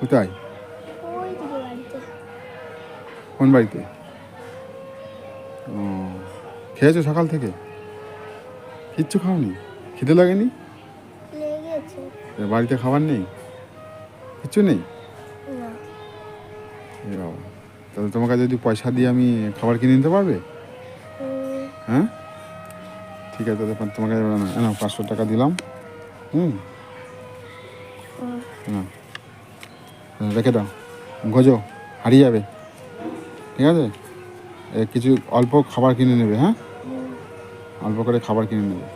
কোথায়? কোন বাড়িতে? ও খেয়েছো সকাল থেকে? কিচ্ছু খাওনি? খিদে লাগেনি? বাড়িতে খাবার নেই? কিচ্ছু নেই? তাহলে তোমাকে যদি পয়সা দিয়ে আমি খাবার কিনে নিতে পারবে? হ্যাঁ? ঠিক আছে পা- তোমাকে না পাঁচশো টাকা দিলাম। হুম? হুম। না রেখে দাও। গোজো হারিয়ে যাবে। ঠিক আছে? এ, কিছু অল্প খাবার কিনে নেবে হ্যাঁ? অল্প করে খাবার কিনে নেবে।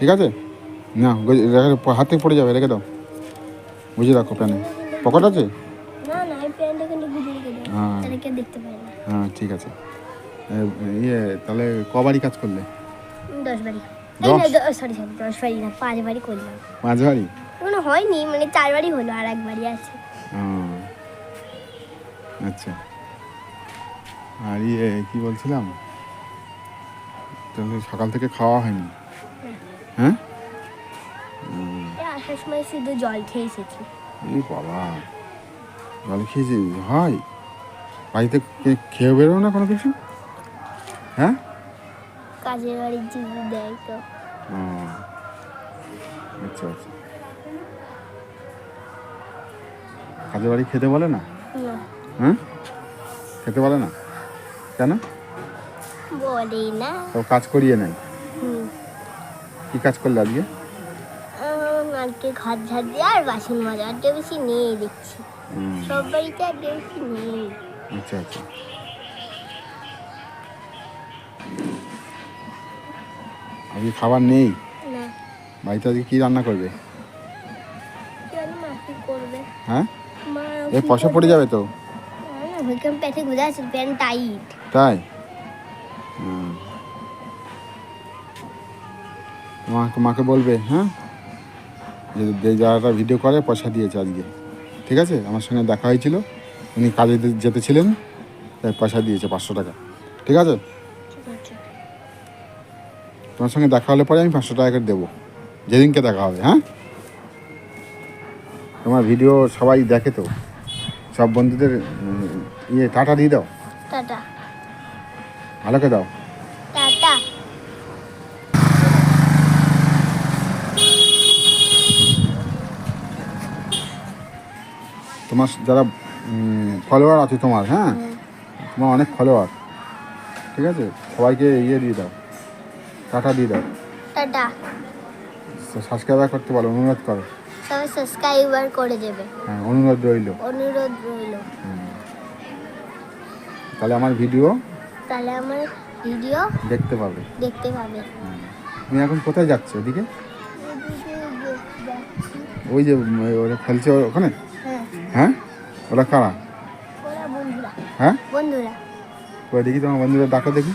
ঠিক আছে? না হাত থেকে পড়ে যাবে রেখে দাও। বুঝে রাখো প্যানে। পকেট আছে? হ্যাঁ। হ্যাঁ ঠিক আছে। ইয়ে তাহলে কবারই কাজ করলে? দশ বাড়ি। দশ? সরি সরি দশ বাড়ি না পাঁচ বাড়ি করলাম। মাঝ বাড়ি? কোনো হয়নি মানে চার বাড়ি হলো আর এক বাড়ি আছে আচ্ছা। আর ইয়ে কি বলছিলাম? তাহলে সকাল থেকে খাওয়া হয়নি? হ্যাঁ। এই আসার সময় শুধু জল খেয়ে এসেছি। এই বাবা জল খেয়েছি? হয়? বাড়িতে খেয়ে বেরো না কোনো কিছু? হ্যাঁ? কাজের বাড়ির জিনিস দেয় তো। আচ্ছা আচ্ছা। কাজে বাড়ি খেতে বলে না? হ্যাঁ? খেতে বলে না? কেন? বলে না। সব কাজ করিয়ে নেয়। কি কাজ করলে আজকে? আজকে ঘর ঝাড় দিয়ে আর বাসন মাজা। আজকে বেশি নেই দেখছি। সব বাড়িতে আজকে বেশি নেই। আচ্ছা আচ্ছা। আজকে খাবার নেই? বাড়িতে আজকে কি রান্না করবে? হ্যাঁ? এই পয়সা পড়ে যাবে তো? ভুলকাম পেটে গুজা আছে প্যান্ট টাইট তাই। মাকে মাকে বলবে হ্যাঁ? যে যারা ভিডিও করে পয়সা দিয়েছে আজকে। ঠিক আছে? আমার সঙ্গে দেখা হয়েছিল। উনি কাজে যে- যেতেছিলেন তাই পয়সা দিয়েছে পাঁচশো টাকা। ঠিক আছে? ঠিক আছে। তোমার সঙ্গে দেখা হলে পরে আমি পাঁচশো টাকা করে দেবো। যেদিনকে দেখা হবে হ্যাঁ? তোমার ভিডিও সবাই দেখে তো। সব বন্ধুদের ইয়ে টাটা দিয়ে দাও। টাটা। ভালোকে দাও। টাটা। তোমার যারা ফলোয়ার আছে তোমার হ্যাঁ? তোমার অনেক ফলোয়ার ঠিক আছে? সবাইকে ইয়ে দিয়ে দাও। টাটা দিয়ে দাও। টাটা। সাবস্ক্রাইবার করতে বলো অনুরোধ করো। সবাই সাবস্ক্রাইবার করে দেবে। হ্যাঁ অনুরোধ রইল। অনুরোধ রইল। তাহলে আমার ভিডিও তাহলে আমার ভিডিও দেখতে পাবে। দেখতে পাবে। তুমি এখন কোথায় যাচ্ছ ওদিকে ওই যে ওরা খেলছে ওখানে? হ্যাঁ। হ্যাঁ? ওরা কারা? হ্যাঁ? বন্ধুরা। দেখি তোমার বন্ধুরা ডাকো দেখি।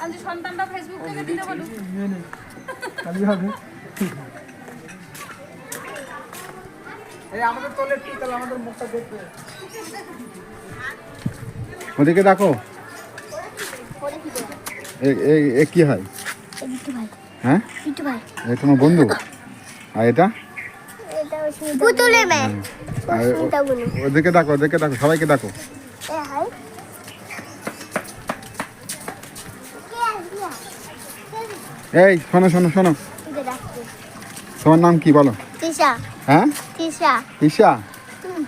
আমি সন্তানটা ফেসবুক থেকে দিতে বলুন ওদিকে করবে? এ- কি হয়? হ্যাঁ? এ তোমার বন্ধু? আর এটা? পুতুলে মেয়ে। সুস্মিতা বুনু ওদেরকে ডাকো ওদেরকে ডাকো সবাইকে ডাকো। এই শোনো শোনো শোনো। তোমার নাম কি বলো? তিশা। হ্যাঁ? তিশা। ঈশা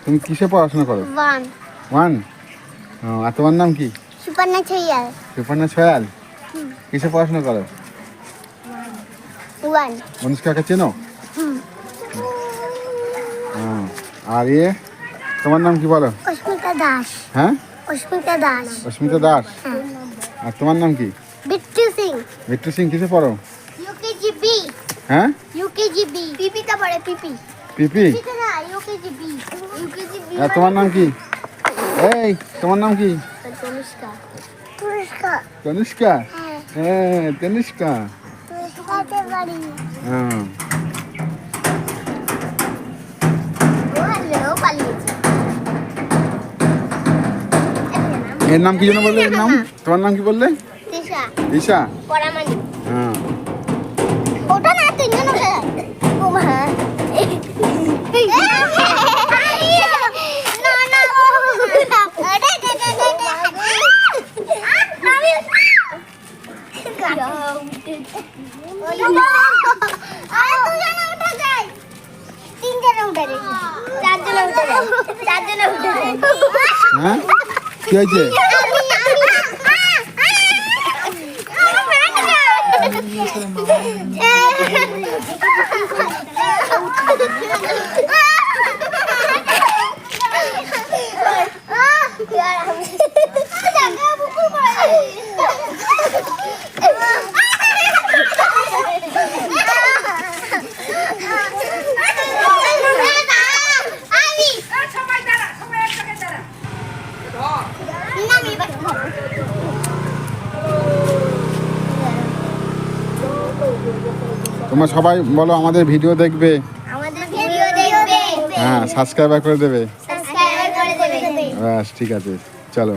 তুমি কিসে পড়াশোনা করো? ওয়ান। ওয়ান? আর তোমার নাম কি? সুপর্ণা ছইয়াল সুপর্ণা ছয়াল কিসে পড়াশোনা করো? ওয়ান। অনুষ্কাকে চেনো? আর ইয়ে তোমার নাম কি বলো? অস্মিতা দাস। হ্যাঁ? অস্মিতা দাস। অস্মিতা দাস। আর তোমার নাম কি? বিট্টু সিং। বিট্টু সিং কিসে পড়ো? ইউকেজিবি। হ্যাঁ? ইউকেজিবি। পিপিটা পড়ে পিপি। পিপি? পিপিটা না ইউকেজিবি। ইউকেজিবি আর তোমার নাম কি? এই তোমার নাম কি? তনুষ্কা। তনুষ্কা। তনুষ্কা? হ্যাঁ। হ্যাঁ তনুষ্কা। তনুষ্কাতে বাড়ি হ্যাঁ। পালিয়েছে এর নাম কি যেন বললে এর নাম তোমার নাম কি বললে দিশা দিশা পরামানি হ্যাঁ ওটা না তিনজন ওঠে ও মা হ্যাঁ? কি হয়েছে আমি সবাই দাঁড়া সবাই এক জায়গায় দাঁড়া নামি বাস তোমরা সবাই বলো আমাদের ভিডিও দেখবে। হ্যাঁ সাবস্ক্রাইবার সাবস্ক্রাইব করে দেবে। ব্যাস ঠিক আছে চলো।